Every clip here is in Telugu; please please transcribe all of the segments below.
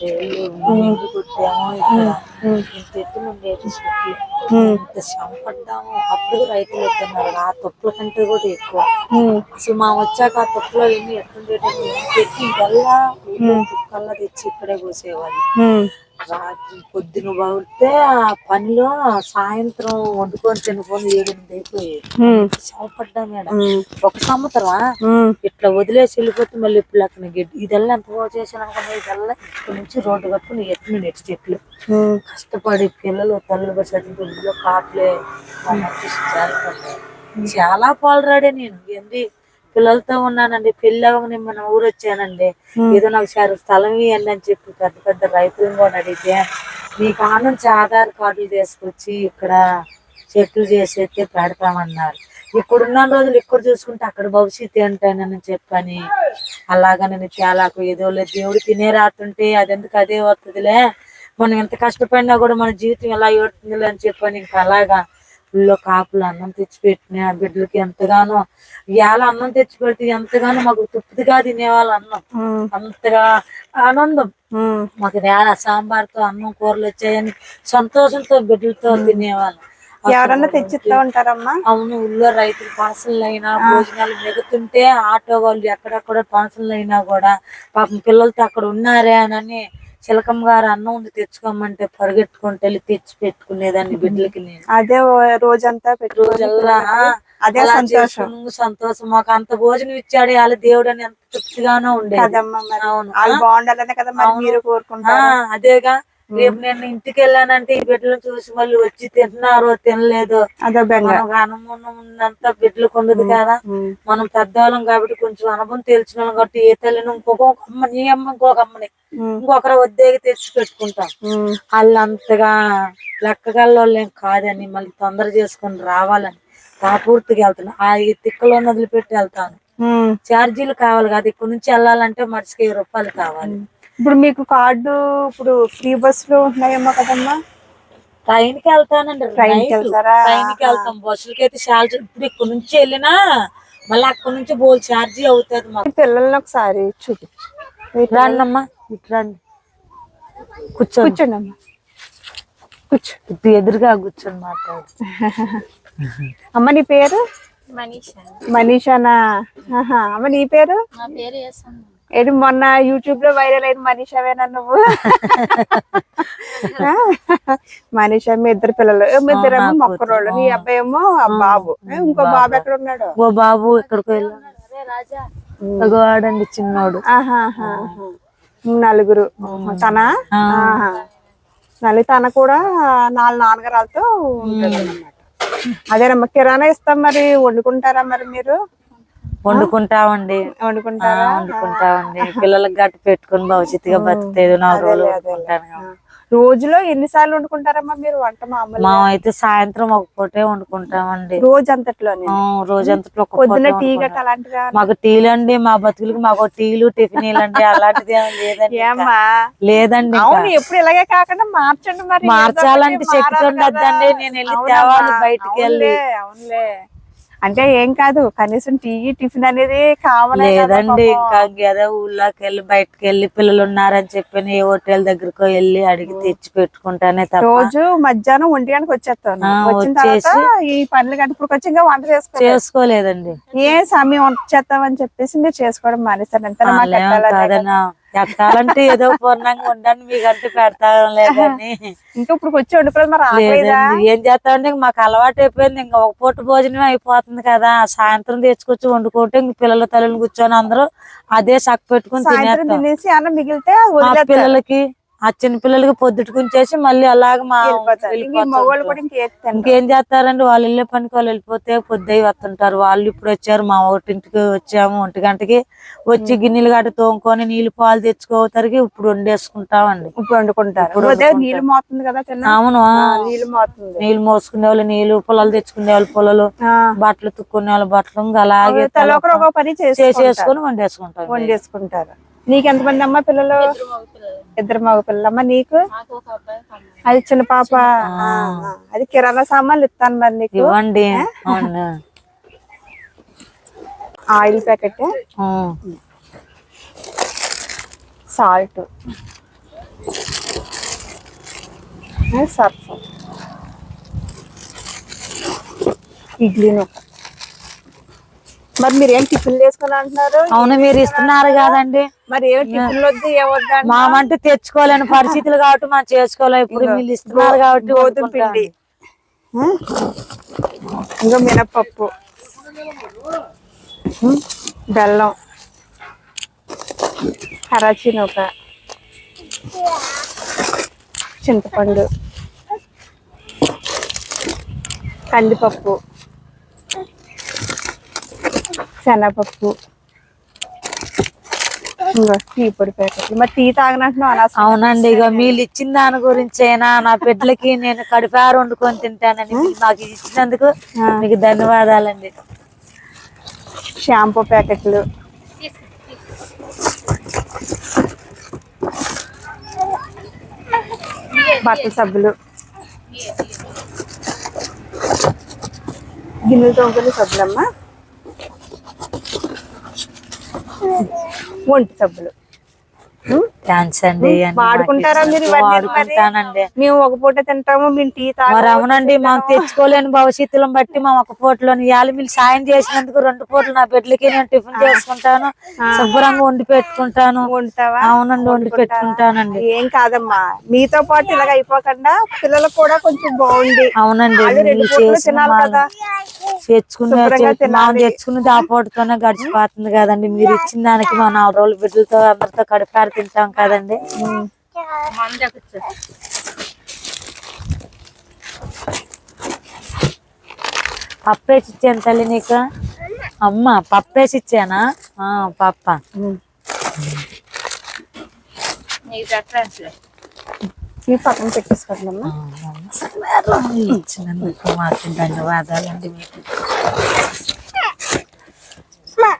ఏళ్ళు నీళ్ళు కొట్టాము ఇక్కడ ఇంత ఎత్తున ఉండేది చెట్లు ఇంత అప్పుడు రైతులు వద్దన్నారు. ఆ తొక్కుల కంటే కూడా ఎక్కువ. అసలు మా వచ్చాక ఆ తొక్కులో ఎన్ని ఎట్లుండేటప్పుడు పెట్టి ఇదల్లా తుక్కల్లా తెచ్చి ఇక్కడే పోసేవాళ్ళు రాత్రి పొద్దున బాగుతే ఆ పనిలో సాయంత్రం వండుకొని తినుకొని ఏడెనిమిది అయిపోయేది మేడం. ఒక సంవత్సరమా? ఇట్లా వదిలేసి వెళ్ళిపోతే మళ్ళీ ఇప్పుడు అక్కడ గడ్డి ఇదల్లా ఎంత బాగా చేశాను అనుకున్నా ఇదల్లా ఇక్కడ నుంచి రోడ్డు కట్టుకుని ఎత్తున నెట్ చెట్లు కష్టపడి పిల్లలు తల్లి చదువులో కాపులే వాళ్ళకి చాలా. చాలా పాల్రాడే నేను. ఏంది? పిల్లలతో ఉన్నానండి. పెళ్ళి అవ్వగానే మన ఊరు వచ్చానండి. ఏదో నాకు చాలా స్థలం ఇవ్వండి అని చెప్పి పెద్ద పెద్ద రైతులను కూడా అడిగితే మీకు ఆ నుంచి ఆధార్ కార్డులు తీసుకొచ్చి ఇక్కడ చెట్లు చేసేస్తే పెడతామన్నారు. ఇక్కడ ఉన్న రోజులు ఇక్కడ చూసుకుంటే అక్కడ భవిష్యత్తు ఏంటని చెప్పని అలాగా నేను తేలాకు ఏదో లేదు దేవుడు తినే రాతుంటే అది ఎందుకు అదే వస్తుందిలే మనం ఎంత కష్టపడినా కూడా మన జీవితం ఎలా ఏడుతుందిలే అని చెప్పని ఇంకా అలాగా ఊళ్ళో కాపులు అన్నం తెచ్చి పెట్టిన ఆ బిడ్డలకి ఎంతగానో ఇవాళ అన్నం తెచ్చి పెడితే ఎంతగానో మాకు తృప్తిగా తినేవాళ్ళు అన్నం. అంతగా ఆనందం. మాకు నేల సాంబార్తో అన్నం కూరలు వచ్చాయని సంతోషంతో బిడ్డలతో తినేవాళ్ళం. ఎవరన్నా తెచ్చిస్తా ఉంటారమ్మా? అవును ఊళ్ళో రైతులు పాసలు అయినా భోజనాలు మిగుతుంటే ఆటో వాళ్ళు ఎక్కడెక్కడ పాసలు అయినా కూడా పాపం పిల్లలతో అక్కడ ఉన్నారే అని చిలకమ్మ గారు అన్నం ఉంది తెచ్చుకోమంటే పరిగెట్టుకుంటూ వెళ్ళి తెచ్చి పెట్టుకునేదాన్ని బిడ్డలకి నేను. అదే రోజంతా రోజల్లా అదే సంతోషం. సంతోషం. మాకు అంత భోజనం ఇచ్చాడు వాళ్ళ దేవుడు అని ఎంత తృప్తిగానో ఉండేది. అవును. బాగుండాలనే కదా మరి కోరుకుంటారు. అదేగా. రేపు నేను ఇంటికి వెళ్ళానంటే ఈ బిడ్డలను చూసి మళ్ళీ వచ్చి తింటున్నారో తినలేదో? అదో బెంగ. మనం అనుమానం ఉన్నంత బిడ్డలకు ఉండదు కదా. మనం పెద్దవాళ్ళం కాబట్టి కొంచెం అనుభవం తెలిసిన వాళ్ళం కాబట్టి ఏ తల్లిని ఇంకొక అమ్మ నీ అమ్మ ఇంకొక అమ్మని. ఇంకొకరు వద్దేకి తెచ్చి పెట్టుకుంటాం. వాళ్ళు అంతగా లెక్కగల్లోళ్ళు ఏం కాదని మళ్ళీ తొందర చేసుకొని రావాలని కాపూర్తికి వెళ్తాను ఆ ఈ తిక్కలో వదిలిపెట్టి వెళ్తాను. ఛార్జీలు కావాలి కదా. ఇక్కడ నుంచి వెళ్ళాలంటే మనిషికి వెయ్యి రూపాయలు కావాలి. ఇప్పుడు మీకు కార్డు ఇప్పుడు ఫ్రీ బస్సులు ఉంటున్నాయేమో కదమ్మా. ట్రైన్కి వెళ్తానండి. ట్రైన్కి వెళ్తారా? ట్రైన్కి వెళ్తాం. బస్సులకి అయితే చాలా ఇప్పుడు ఇక్కడ నుంచి వెళ్ళినా మళ్ళీ అక్కడ నుంచి బోల్ ఛార్జీ అవుతుంది మాకు. పిల్లల్ని ఒకసారి చూపి రండి అమ్మా ఇటు రండి. కూర్చోండి కూర్చోండి అమ్మా కూర్చో. ఇటు ఎదురుగా కూర్చొని మాట్లాడు. అమ్మ నీ పేరు? మనీషా. మనీషానా? ఆహా. అమ్మ నీ పేరు? నా పేరు ఏంటి మొన్న యూట్యూబ్లో వైరల్ అయిన మనీషావేనా నువ్వు? మనీషా మీ ఇద్దరు పిల్లలు. ఏ, మీ ఇద్దరేమో మొక్కరోళ్ళు. నీ అబ్బాయి ఏమో ఆ బాబు. ఇంకో బాబు ఎక్కడ ఉన్నాడు ఓ బాబు ఎక్కడికి వెళ్ళాడు. రాజా. అగో ఆడండి చిన్నోడు. నలుగురు. తన? ఆహా. మళ్ళీ తన కూడా నాలుగు నాన్నగారాలతో ఉంటుంది అదేనమ్మా కిరాణా ఇస్తాం మరి వండుకుంటారా మరి మీరు? వండుకుంటామండి. ఆ, వండుకుంటారా వండుకుంటామండి. పిల్లలకి గట్టి పెట్టుకొని భవిష్యత్తుగా బతికేది నాలుగు రోజులు వండుకుంటాను. రోజులో ఎన్నిసార్లు వండుకుంటారమ్మా మీరు వంట మామూలు మా అయితే సాయంత్రం ఒక పూటే వండుకుంటామండి. రోజు అంతట్లోనే రోజంతట్లో పొద్దున పూటే టీ వండుకుంటాం. గట్ట మాకు టీలు అండి మా బతుకులకి మాకు టీలు టిఫినీలు అండి అలాంటిది లేదండి లేదండి. అవును ఎప్పుడు ఇలాగే కాకుండా మార్చండి మరి. మార్చాలంటే ఉండద్దండి కదా. నేను వెళ్ళి తేవాలి బయటికి వెళ్ళి. అవునులే. అంటే ఏం కాదు కనీసం టీ టిఫిన్ అనేది కావాలి లేదండి ఇంకా ఏదో ఊళ్ళోకి వెళ్ళి బయటకు వెళ్ళి పిల్లలు ఉన్నారని చెప్పి ఏ హోటల్ దగ్గరకు వెళ్ళి అడిగి తెచ్చి పెట్టుకుంటానే రోజు మధ్యాహ్నం ఒంటి గంటకు వచ్చేస్తాను వచ్చిన తర్వాత ఈ పనులు గంట ఇప్పుడు వచ్చి ఇంకా వంట చేసుకో చేసుకోలేదండి. ఏ సమయం వంట చేస్తామని చెప్పేసి మీరు చేసుకోవడం మానేస్తారు ఎంత ఎక్కాలంటే ఏదో పూర్ణంగా ఉండండి మీకంటే పెడతాంలే కానీ ఇంకా ఇప్పుడు వచ్చి వండుకోవడం మరి ఏం చేస్తామంటే మాకు అలవాటు అయిపోయింది. ఇంకా ఒక పూట భోజనం అయిపోతుంది కదా. సాయంత్రం తెచ్చుకొచ్చి వండుకుంటే ఇంక పిల్లల తల్లిని కూర్చొని అందరూ అదే సక్ పెట్టుకుని తినేసి అన్నం మిగిలితే పిల్లలకి ఆ చిన్న పిల్లలకి పొద్దుటికుంచేసి మళ్ళీ అలాగ మా ఇంక చేస్తారండి? వాళ్ళు వెళ్ళే పనికి వాళ్ళు వెళ్ళిపోతే పొద్దుయ్యి వస్తుంటారు. వాళ్ళు ఇప్పుడు వచ్చారు మా ఒకటింటికి వచ్చాము ఒంటి గంటకి వచ్చి గిన్నెలు గట్ట తోముకొని నీళ్ళు పాలు తెచ్చుకోవతారికి ఇప్పుడు వండేసుకుంటామండి. ఇప్పుడు వండుకుంటారు. నీళ్ళు మోతుంది కదా అవును. నీళ్ళు మోతుంది. నీళ్ళు మోసుకునే వాళ్ళు నీళ్ళు పొలాలు తెచ్చుకునే వాళ్ళు పొలాలు బట్టలు తుక్కునే వాళ్ళు బట్టలు అలాగే చేసేసుకొని వండేసుకుంటాం వండేసుకుంటారు. నీకు ఎంతమంది అమ్మ పిల్లలు? ఇద్దరు మగ పిల్లలు అమ్మ నీకు? అది చిన్న పాప. అది కిరాణా సామాన్లు ఇస్తాను మరి నీకు. ఇవ్వండి. Oil packet. ఆ. సాల్ట్. సర్ఫ్. ఇడ్లీ నూక. మరి మీరు ఏం టిఫిన్ చేసుకుని అంటున్నారు అవును మీరు ఇస్తున్నారు కదండి. మరి ఏం టిఫిన్ వద్దు ఏమొద్దు మామంటే తెచ్చుకోలేని పరిస్థితులు కాబట్టి మనం చేసుకోలేం. ఇప్పుడు మీరు ఇస్తున్నారు కాబట్టి గోధుమ. పిండి? ఇంకా మినపప్పు. బెల్లం. కరాచీ నూక చింతపండు. కందిపప్పు. శనగపప్పు. టీ పొడి ప్యాకెట్లు. మరి టీ తాగనంటున్నావు అనవసరం అవునండి ఇక మీరు ఇచ్చిన దాని గురించేనా? నా బిడ్డలకి నేను కడిపారు వండుకొని తింటానని మాకు ఇచ్చినందుకు మీకు ధన్యవాదాలండి. షాంపూ ప్యాకెట్లు. బట్టల సబ్బులు. గిన్నెలు తోముకునే సబ్బులమ్మా? ఒంటి సబ్బులు. థ్యాంక్స్ అండి మాకు వాడుకుంటారా మీరు? వాడుకుంటానండి. మేము ఒక పూట తింటాము మేము టీ మరి అవునండి మనం తెచ్చుకోలేని భవిష్యత్తులను బట్టి మా ఒక పూటలోని ఇవాళ మీరు సాయం చేసినందుకు రెండు పూటలు నా బిడ్డలకి నేను టిఫిన్ చేసుకుంటాను. శుభ్రంగా వండి పెట్టుకుంటాను. అవునండి వండి పెట్టుకుంటానండి. ఏం కాదమ్మా. మీతో పాటు ఇలాగ అయిపోకుండా పిల్లలకు కూడా కొంచెం బాగుంది అవునండి వాళ్ళు రెండు మీరు పూటలు చేసిన తినాలి మా- కదా. తెచ్చుకునే శుభ్రంగా తె- మనం తెచ్చుకునేది ఆ పూటతోనే గడిచిపోతుంది కదండి. మీరు ఇచ్చిన దానికి మనం నాలుగు రోజులు బిడ్డలతో అందరితో కడిపారు తింటాం కదండి. పప్పేసి ఇచ్చాను తల్లి నీకు? అమ్మ పప్పేసి ఇచ్చానా పప్ప. ఈ పక్కన పెట్టేసుకోండమ్మా ఇచ్చినందుకు మాకు ధన్యవాదాలండి మీకు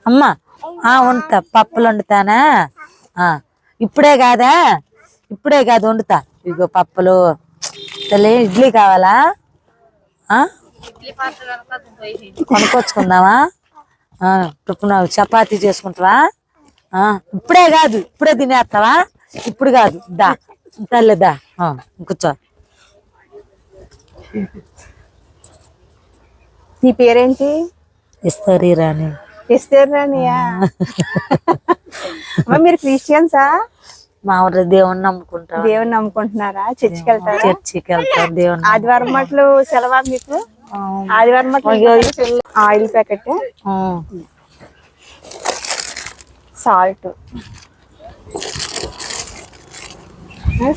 అమ్మ వండుతా పప్పులు వండుతానా? ఇప్పుడే కాదా? ఇప్పుడే కాదు వండుతా. ఇగో పప్పులు. తల్లి ఇడ్లీ కావాలా? కొనుక్కొచ్చుకుందామా? ఇప్పుడు చపాతీ చేసుకుంటావా? ఇప్పుడే కాదు ఇప్పుడే తినేస్తావా? ఇప్పుడు కాదు దా. తల్లి దా. కూర్చో. నీ పేరేంటి? ఇస్తారు రాని ఎస్తేరానియా అమ్మా మీరు క్రిస్టియన్సా మా ఊరి దేవుణ్ణి నమ్ముకుంటాం. దేవుని నమ్ముకుంటున్నారా? చర్చికి వెళ్తారా? చర్చికి వెళ్తాం దేవుణ్ణి ఆదివారం మట్లు సెలవా మీకు? ఆదివారం మట్లు oil packet? Salt.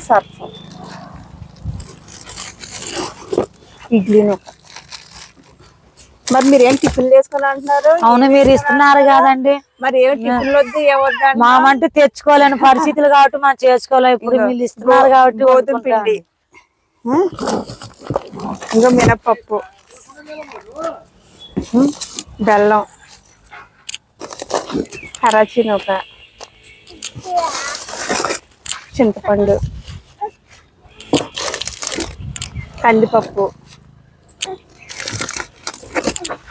Surf. Idli నూక మరి మీరు ఏం టిఫిన్ చేసుకుని అంటున్నారు అవును మీరు ఇస్తున్నారు కదండి. మరి ఏం టిఫిన్ వద్దు ఏమొద్దు మామంటే తెచ్చుకోలేని పరిస్థితులు కాబట్టి మనం చేసుకోలేం. ఇప్పుడు మీరు ఇస్తున్నారు కాబట్టి గోధుమ. పిండి? ఇంకా మినపప్పు? బెల్లం. కరాచీ నూక చింతపండు. కందిపప్పు.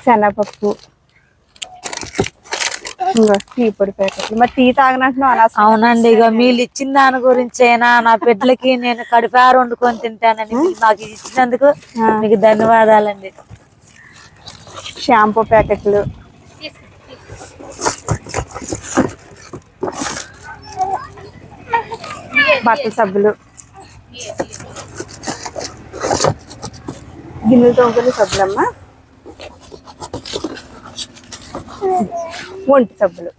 శనగపప్పు. ఇంకా టీ పొడి ప్యాకెట్లు. మరి టీ తాగనంటున్నావు అనవసరం అవునండి ఇక మీరు ఇచ్చిన దాని గురించేనా? నా బిడ్డలకి నేను కడిపారు వండుకొని తింటానని మీరు మాకు ఇచ్చినందుకు మీకు ధన్యవాదాలండి. షాంపూ ప్యాకెట్లు. బట్టల సబ్బులు. గిన్నెలు తోముకునే సబ్బులమ్మా? ఒంటి సబ్బులు.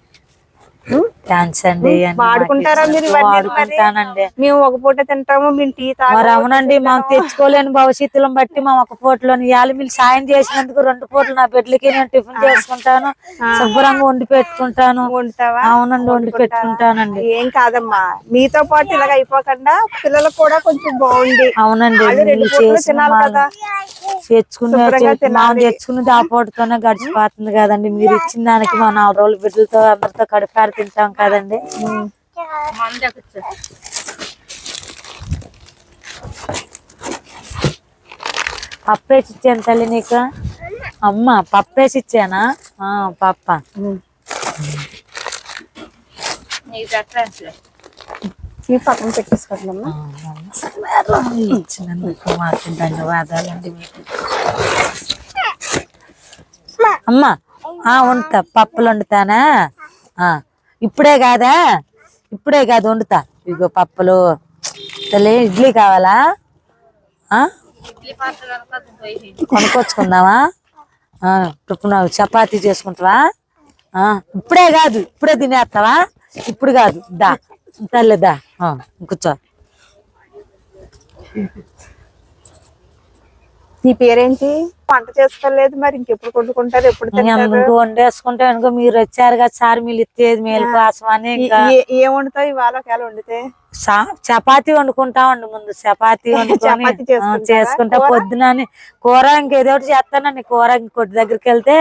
థ్యాంక్స్ అండి మాకు వాడుకుంటారా మీరు? వాడుకుంటానండి. మేము ఒక పూట తింటాము మేము టీ మరి అవునండి మనం తెచ్చుకోలేని భవిష్యత్తులను బట్టి మా ఒక పూటలోని ఇవాళ మీరు సాయం చేసినందుకు రెండు పూటలు నా బిడ్డలకి నేను టిఫిన్ చేసుకుంటాను. శుభ్రంగా వండి పెట్టుకుంటాను. వండుతావా? అవునండి వండి పెట్టుకుంటానండి. ఏం కాదమ్మా. మీతో పాటు ఇలాగ అయిపోకుండా పిల్లలకు కూడా కొంచెం బాగుంది అవునండి తినాలి మా- కదా. తెచ్చుకునే మనం తెచ్చుకునేది ఆ పూటతోనే గడిచిపోతుంది కదండి. మీరు ఇచ్చిన దానికి మనం నాలుగు రోజులు బిడ్డలతో అందరితో కడిపారు తింటాం కదండి. పప్పేసి ఇచ్చాను తల్లి నీకు? అమ్మ పప్పేసి ఇచ్చానా పప్ప. ఈ పక్కన పెట్టేసుకోవట్లమ్మా ఇచ్చినందుకు మాకు ధన్యవాదాలండి మీకు అమ్మా వండుతా పప్పులు వండుతానా? ఇప్పుడే కాదా? ఇప్పుడే కాదు వండుతా. ఇగో పప్పులు. తల్లి ఇడ్లీ కావాలా? కొనుక్కొచ్చుకుందామా? ఇప్పుడు చపాతీ చేసుకుంటావా? ఇప్పుడే కాదు ఇప్పుడే తినేస్తావా? ఇప్పుడు కాదు దా. తల్లి దా. కూర్చో. నీ పేరేంటి? వంట చేసుకోలేదు మరి ఇంకెప్పుడు కొట్టుకుంటారు ఎప్పుడు తింటారు? ఇంక వండేసుకుంటే అనుకో మీరు వచ్చారు కదా సార్ మీరు ఇచ్చేది మేలు కోసం అని ఏ- వండుతావు ఇవాళ ఒకవేళ వండితే? చపాతీ వండుకుంటామండి ముందు. చపాతీ వండుకొని? చేసుకుంటా పొద్దునని. కూర ఇంకేదో ఒకటి చేస్తానండి కూర ఇంకొట్టి దగ్గరికి వెళ్తే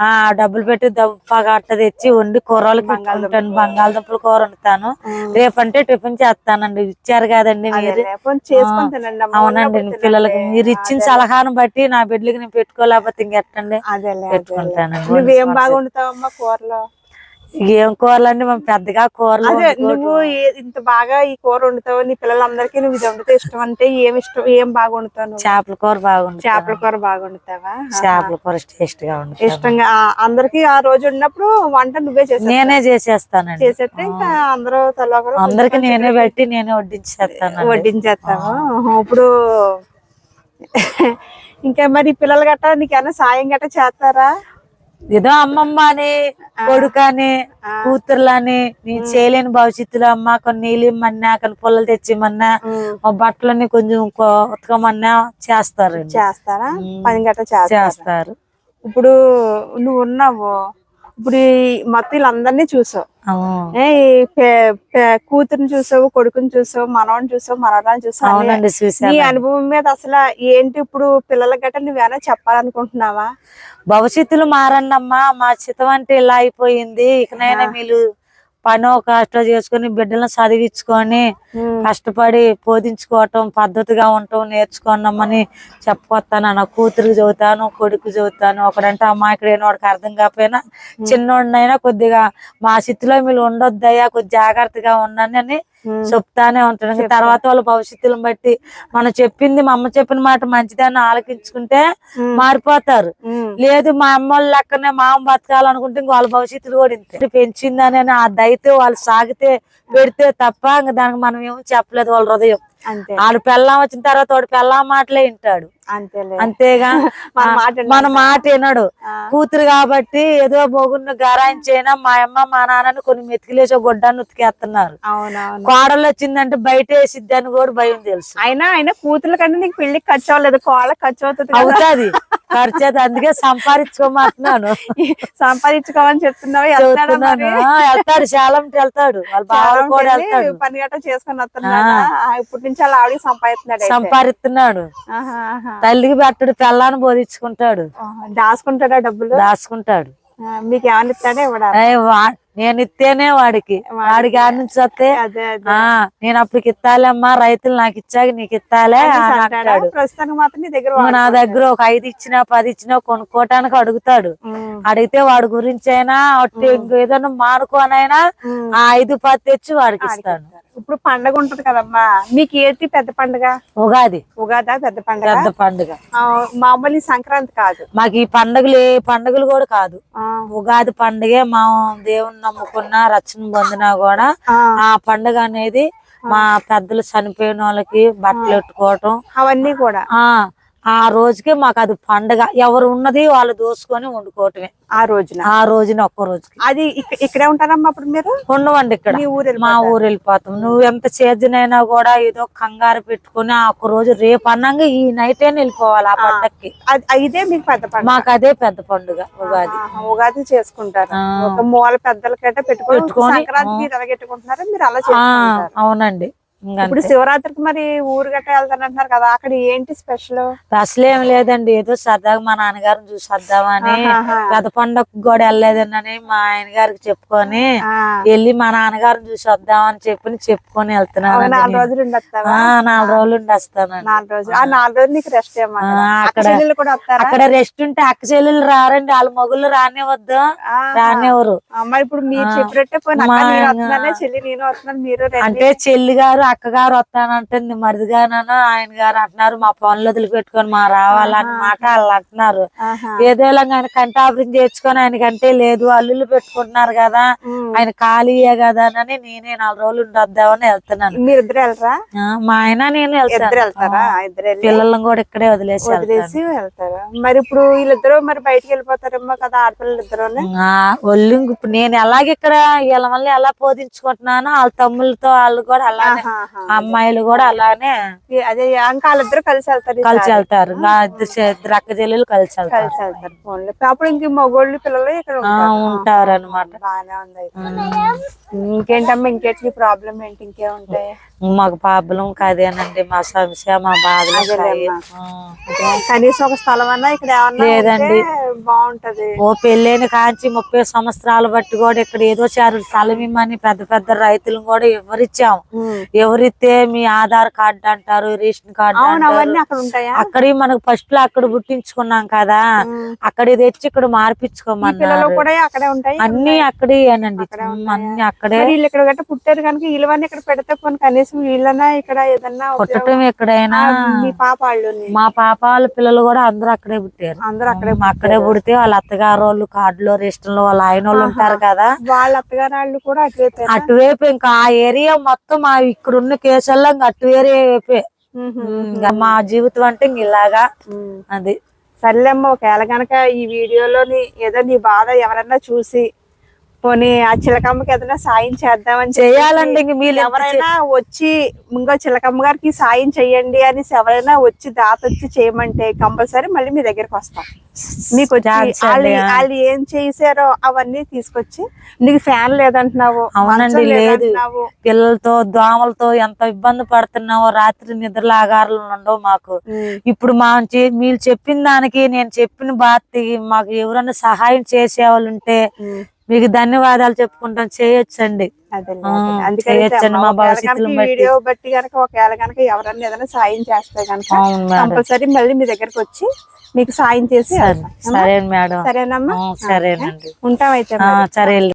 ఆ డబ్బులు పెట్టి దప్ప గట్ట తెచ్చి వండి కూరలు పెట్టుకుంటాను. బంగాళదుంపల కూర వండుతాను. రేపంటే టిఫిన్ చేస్తానండి. ఇచ్చారు కదండి మీరు. అవునండి. పిల్లలకి. మీరు ఇచ్చిన సలహాను బట్టి నా బిడ్డలకి నేను పెట్టుకోలేకపోతే ఇంకెట్టండి? పెట్టుకుంటానండి నువ్వేం బాగా వండుతావమ్మా కూరలో? ఏం కూరలండి? మేము పెద్దగా కూరలు అదే. నువ్వు ఇంత బాగా ఈ కూర వండుతావు నీ పిల్లలందరికీ నువ్వు ఇది వండితే ఇష్టం అంటే ఏం ఇష్టం ఏం బాగా వండుతావు చేపల కూర బాగుంది చేపల కూర బాగా వండుతావా? చేపల కూర టేస్ట్గా ఉంది ఇష్టంగా అందరికి ఆ రోజు ఉన్నప్పుడు వంట నువ్వే చేసే నేనే చేసేస్తానండి. చేసేస్తే ఇంకా అందరూ తల ఒకరు అందరికి నేనే పెట్టి నేనే వడ్డించేస్తాను వడ్డించేస్తావు? ఆహా, ఇప్పుడు ఇంకా మరి పిల్లలు గట్ట నీకేమైనా సాయం గట్ట చేస్తారా? ఏదో అమ్మమ్మ అని కొడుకని కూతుర్లని నేను చేయలేని భవిష్యత్తులో అమ్మ కొన్ని నీళ్ళు ఇమ్మన్నా కొన్ని పుల్లలు తెచ్చిమన్నా మా బట్టలని కొంచెం ఉతకమన్నా చేస్తారు చేస్తారా? పని గట్ట చేస్తారా? చేస్తారు. ఇప్పుడు నువ్వు ఉన్నావు? ఇప్పుడు మొత్తం వీళ్ళందరినీ చూసావు. కూతురుని చూసావు కొడుకుని చూసావు మనవని చూసావు మనవరాన్ని చూసావు నీ అనుభవం మీద అసలు ఏంటి ఇప్పుడు పిల్లల గట్ట నువ్వేనా చెప్పాలనుకుంటున్నావా? భవిష్యత్తులో మారండి అమ్మా మా చిత్తం అంటే ఇలా అయిపోయింది. ఇకనైనా మీరు పనో కష్టం చేసుకుని బిడ్డలను చదివించుకొని కష్టపడి బోధించుకోవటం పద్ధతిగా ఉండటం నేర్చుకున్నామని చెప్పుకొస్తాను నా కూతురికి చదువుతాను కొడుకు చదువుతాను. ఒకడంటే అమ్మాయికుడైన వాడికి అర్థం కాకపోయినా చిన్నోడినైనా కొద్దిగా మా స్థితిలో మీరు ఉండొద్దయ్యా కొద్ది జాగ్రత్తగా ఉండని అని చెప్తానే ఉంటాను ఇంకా తర్వాత వాళ్ళ భవిష్యత్తులను బట్టి మనం చెప్పింది మా అమ్మ చెప్పిన మాట మంచిదాన్ని ఆలకించుకుంటే మారిపోతారు. లేదు మా అమ్మ వాళ్ళ లెక్కనే మా అమ్మ బతకాలనుకుంటే ఇంక వాళ్ళ భవిష్యత్తులు కూడా ఇంతే. పెంచిందని అని ఆ దయతో వాళ్ళు సాగితే పెడితే తప్ప ఇంక దానికి మనం ఏమో చెప్పలేదు వాళ్ళ హృదయం. ఆడు పెళ్ళాం వచ్చిన తర్వాత వాడు పెళ్ళాం మాటలే వింటాడు. అంతేగా. మన మాట వినాలి. మన మాట వినడు. కూతురు కాబట్టి ఏదో మొగుడిని గారాయించైనా మా అమ్మ మా నాన్నని కొన్ని మెతికిలేసో గొడ్డాన్ని ఉతికేస్తున్నారు. కోడలు వచ్చిందంటే బయట వేసిద్ది అని కూడా భయం తెలుసు. అయినా అయినా కూతురు కంటే నీకు పెళ్ళికి ఖర్చు అవ్వలేదు కోళ్ళ ఖర్చు అవుతుంది. అవుతాది. ఖర్చు. అందుకే సంపాదించుకోమంటున్నాను. సంపాదించుకోమని చెప్తున్నావు? వెళ్తాడు శాలం వెళ్తాడు వాళ్ళ బావ కూడా వెళ్తాడు. పని గట్ట చేసుకొని వస్తున్నాడా? ఆ, ఇప్పటి నుంచి అలా ఆవిడకి సంపాదిస్తున్నాడు. సంపాదిస్తున్నాడు. తల్లికి పెట్టడు పిల్లని బోధించుకుంటాడు. దాచుకుంటాడా డబ్బులు? దాచుకుంటాడు. మీకు ఏమైనా ఇస్తాడా నేను ఇస్తేనే వాడికి. వాడికి. ఆడ నుంచి వస్తే నేను అప్పటికి ఇస్తాలేమ్మా రైతులు నాకు ఇచ్చాక నీకు ఇస్తాలే నీ దగ్గర ఒక ఐదు ఇచ్చినా పది ఇచ్చినా కొనుక్కోటానికి అడుగుతాడు. అడిగితే వాడి గురించి అయినా అట్టి ఇంకేదైనా మానుకోనైనా. ఆ ఐదు పది తెచ్చి వాడికి ఇస్తాను. ఇప్పుడు పండగ ఉంటది కదమ్మా. మీకు ఏది పెద్ద పండగ? ఉగాది. ఉగాదా పెద్ద పండగ? పెద్ద పండుగ. మామూలు సంక్రాంతి కాదు. మాకు ఈ పండుగలు ఏ పండుగలు కూడా కాదు. ఉగాది పండుగే మా దేవుని నమ్ముకున్నా రక్షణ పొందినా కూడా ఆ, ఆ పండుగ అనేది మా పెద్దలు చనిపోయిన వాళ్ళకి బట్టలు పెట్టుకోవటం. అవన్నీ కూడా. ఆ రోజుకి మాకు అది పండుగ. ఎవరు ఉన్నది వాళ్ళు దోసుకొని వండుకోవటమే. ఆ రోజున. ఆ రోజున ఒక్క రోజుకి. అది ఇక్క- ఇక్కడే ఉంటారమ్మా అప్పుడు మీరు? ఉండవండి ఇక్కడ. మీ ఊరు వెళ్ళిపోతాం నువ్వు ఎంత చేజనైనా కూడా ఏదో కంగారు పెట్టుకుని ఆ ఒక్క రోజు రేపు అన్నంగా ఈ నైట్ అయినా వెళ్ళిపోవాలి ఆ పండక్కి. అది ఇదే మీకు పెద్ద పండుగ. మాకు అదే పెద్ద పండుగ ఉగాది. ఉగాది చేసుకుంటారు. ఒక మూల పెద్దల కట్ట పెట్టుకొని సంక్రాంతికి మీరు అలా అవునండి. ఇప్పుడు శివరాత్రికి మరి ఊరు గట్ట వెళ్తానంటున్నారు కదా అక్కడ ఏంటి స్పెషల్ అసలు ఏం లేదండి ఏదో సరదాగా మా నాన్నగారిని చూసి వద్దామని గత పండగ కూడా వెళ్ళలేదన్నని మా ఆయన గారికి చెప్పుకొని వెళ్ళి మా నాన్నగారిని చూసి వద్దామని చెప్పి చెప్పుకొని వెళ్తున్నాను నాలుగు రోజులు నాలుగు రోజులు ఉండి వస్తానండి నాలుగు రోజులు. నాలుగు రోజులు నీకు రెస్ట్ అక్కడ అక్కడ చెల్లెళ్ళు కూడా వస్తారా? అక్కడ రెస్ట్ ఉంటే అక్క చెల్లెలు రారండి వాళ్ళ మొగుళ్ళు రానివద్దు ఆ, రానివ్వరు. మరి ఇప్పుడు మీరు చెప్పినట్టే చెల్లి నేను వస్తున్నాను మీరు. అంటే చెల్లి గారు అక్కగారు వస్తానంటుంది మరిదిగానను ఆయన గారు అంటున్నారు మా పనులు వదిలిపెట్టుకొని మా రావాలన్న మాట వాళ్ళు అంటున్నారు. ఏదో ఆయన కంటి ఆపరేషన్ చేర్చుకొని ఆయనకంటే లేదు అల్లుళ్ళు పెట్టుకుంటున్నారు కదా. ఆయన ఖాళీయే కదా అని నేనే నాలుగు రోజులు ఉండి వద్దామని వెళ్తున్నాను. మీరిద్దరు వెళ్ళరా ఆ, మా ఆయన నేను ఇద్దరు వెళ్తాను వెళ్తారా ఇద్దరు పిల్లలను కూడా ఇక్కడే వదిలేసి వదిలేసి వెళ్తారా? మరి ఇప్పుడు వీళ్ళిద్దరూ మరి బయటికి వెళ్ళిపోతారేమో కదా ఆడపిల్లలు ఇద్దరునే. ఆ, ఒళ్ళు ఇంక ఇప్పుడు నేను ఎలాగ ఇక్కడ వీళ్ళ వల్ల ఎలా పోదించుకుంటున్నానో వాళ్ళ తమ్ముళ్ళతో వాళ్ళు కూడా అలానే అమ్మాయిలు కూడా అలానే అదే ఇంకా వాళ్ళిద్దరు కలిసి వెళ్తారు. కలిసి వెళ్తారు. ఇంకా ఇద్దరు అక్క చెల్లెలు కలిసి వెళ్తారు. కలిసి వెళ్తారు అప్పుడు ఇంక మగోళ్ళు పిల్లలు ఇక్కడ ఉంటారు. అనమాట బాగానే ఉంది. ఇంకేంటమ్మా ఇంకేంటి ప్రాబ్లం ఏంటి? ఇంకేముంటాయి? మాకు ప్రాబ్లం కాదేనండి మా సమస్య మా బాధలు ఉంటాయి. ఆ. కనీసం ఒక స్థలం అన్నా ఇక్కడ ఏమన్నా లేదండి. బాగుంటది. ఓ పెళ్ళైన కాంచి ముప్పై సంవత్సరాలు బట్టి కూడా ఇక్కడ ఏదో చారు స్థలం ఇమ్మని పెద్ద పెద్ద రైతులు కూడా ఎవరిచ్చాం ఉమ్. ఎవరిస్తే మీ ఆధార్ కార్డు అంటారు రేషన్ కార్డు అక్కడ ఉంటాయా? అక్కడి మనకు ఫస్ట్లో అక్కడ పుట్టించుకున్నాం కదా. అక్కడ తెచ్చి ఇక్కడ పిల్లలు మార్పించుకోమన్నారు కూడా అక్కడే ఉంటాయి? అన్ని అక్కడే అనండి. అన్ని ఇక్కడ పుట్టారు కనుక వీళ్ళవన్నీ ఇక్కడ పెడితే కనీసం వీళ్ళన్నా ఇక్కడ ఏదన్నా పుట్టడం ఎక్కడైనా మీ పాప వాళ్ళు మా పాప వాళ్ళ పిల్లలు కూడా అందరూ అక్కడే పుట్టారు. అందరూ అక్కడే అక్కడే పుడితే వాళ్ళ అత్తగారు వాళ్ళు కార్డులో రెస్టర్లో వాళ్ళ ఆయన వాళ్ళు ఉంటారు కదా. వాళ్ళ అత్తగారు వాళ్ళు కూడా అటువైపు అటువైపు ఇంకా ఆ ఏరియా మొత్తం మా ఇక్కడ ఉన్న కేసుల్లో ఇంకా అటు ఏరియా వైపే ఇంకా మా జీవితం అంటే ఇంక ఇలాగా అది. సర్లేమ్మ ఒకవేళ గనక ఈ వీడియోలోని ఏదో నీ బాధ ఎవరన్నా చూసి పోనీ ఆ చిలకమ్మకి ఏదైనా సాయం చేద్దామని చేయాలండి మీరు ఎవరైనా వచ్చి ఇంకో చిలకమ్మ గారికి సాయం చెయ్యండి అని ఎవరైనా వచ్చి దాత వచ్చి చేయమంటే కంపల్సరీ మళ్ళీ మీ దగ్గరికి వస్తాం. మీకు వాళ్ళు ఏం చేశారో అవన్నీ తీసుకొచ్చి నీకు ఫ్యాన్ లేదంటున్నావు అవునండి లేదు. పిల్లలతో దోమలతో ఎంత ఇబ్బంది పడుతున్నావో రాత్రి నిద్రలు ఆగారాలు ఉండవు మాకు. ఇప్పుడు మా మీరు చెప్పిన దానికి నేను చెప్పిన బాధ్యతకి మాకు ఎవరైనా సహాయం చేసే వాళ్ళు ఉంటే. మీకు ధన్యవాదాలు చెప్పుకుంటాం. చేయొచ్చండి. చేయొచ్చండి మా. వీడియో బట్టి గనక ఒకవేళ గనక ఎవరన్నా ఏదైనా సాయం చేస్తే గనక కంపల్సరీ మళ్ళీ మీ దగ్గరకు వచ్చి మీకు సాయం చేసి సరే మేడం. సరేనమ్మా? సరేనండి. ఉంటాం అయితే. సరే